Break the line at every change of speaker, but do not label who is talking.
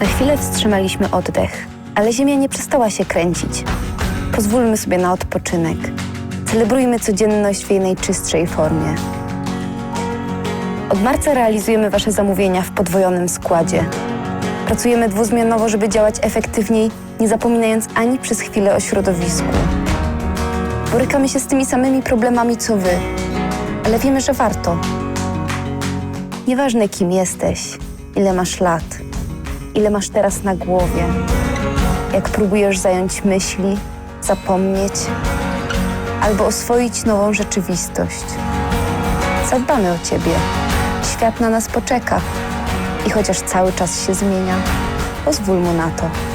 Na chwilę wstrzymaliśmy oddech, ale Ziemia nie przestała się kręcić. Pozwólmy sobie na odpoczynek. Celebrujmy codzienność w jej najczystszej formie. Od marca realizujemy Wasze zamówienia w podwojonym składzie. Pracujemy dwuzmianowo, żeby działać efektywniej, nie zapominając ani przez chwilę o środowisku. Borykamy się z tymi samymi problemami co Wy, ale wiemy, że warto. Nieważne kim jesteś, ile masz lat, ile masz teraz na głowie, jak próbujesz zająć myśli, zapomnieć albo oswoić nową rzeczywistość. Zadbamy o ciebie. Świat na nas poczeka i chociaż cały czas się zmienia, pozwól mu na to.